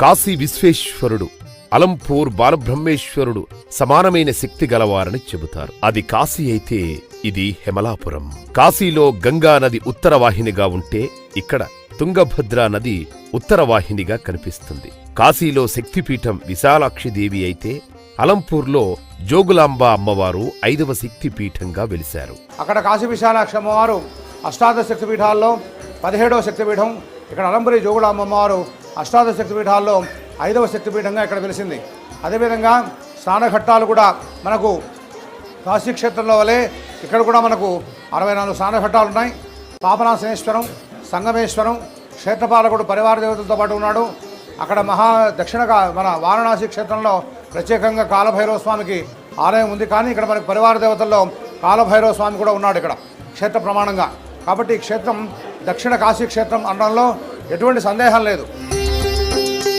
కాశీ విశ్వేశ్వరుడు అలంపూర్ బాలబ్రహ్మేశ్వరుడు సమానమైన శక్తి గలవారని చెబుతారు. అది కాశీ అయితే ఇది హెమలాపురం. కాశీలో గంగా నది ఉత్తర వాహినిగా ఉంటే ఇక్కడ తుంగభద్రా నది ఉత్తర వాహినిగా కనిపిస్తుంది. కాశీలో శక్తిపీఠం విశాలాక్షిదేవి అయితే అలంపూర్లో జోగులాంబ అమ్మవారు ఐదవ శక్తిపీఠంగా వెలిశారు. అక్కడ కాశీ విశాలాక్షి అమ్మవారు అష్టాదశ శక్తిపీఠాల్లో పదిహేడవ శక్తిపీఠం ఇక్కడ అలంపురి జోగులాంబ అమ్మవారు అష్టాదశ శక్తిపీఠాల్లో ఐదవ శక్తిపీఠంగా ఇక్కడ వెలిసింది. అదేవిధంగా స్నానఘట్టాలు కూడా మనకు కాశీ క్షేత్రంలో వలె ఇక్కడ కూడా మనకు అరవై నాలుగు స్నానఘట్టాలు ఉన్నాయి. పాపనాశనేశ్వరం సంగమేశ్వరం క్షేత్రపాలకుడు పరివార దేవతలతో పాటు ఉన్నాడు. అక్కడ మహా దక్షిణ మన వారణాసి క్షేత్రంలో ప్రత్యేకంగా కాలభైరవ స్వామికి ఆలయం ఉంది. కానీ ఇక్కడ మనకి పరివార దేవతల్లో కాలభైరవ స్వామి కూడా ఉన్నాడు ఇక్కడ క్షేత్ర ప్రమాణంగా. కాబట్టి ఈ క్షేత్రం దక్షిణ కాశీ క్షేత్రం అనడంలో ఎటువంటి సందేహం లేదు.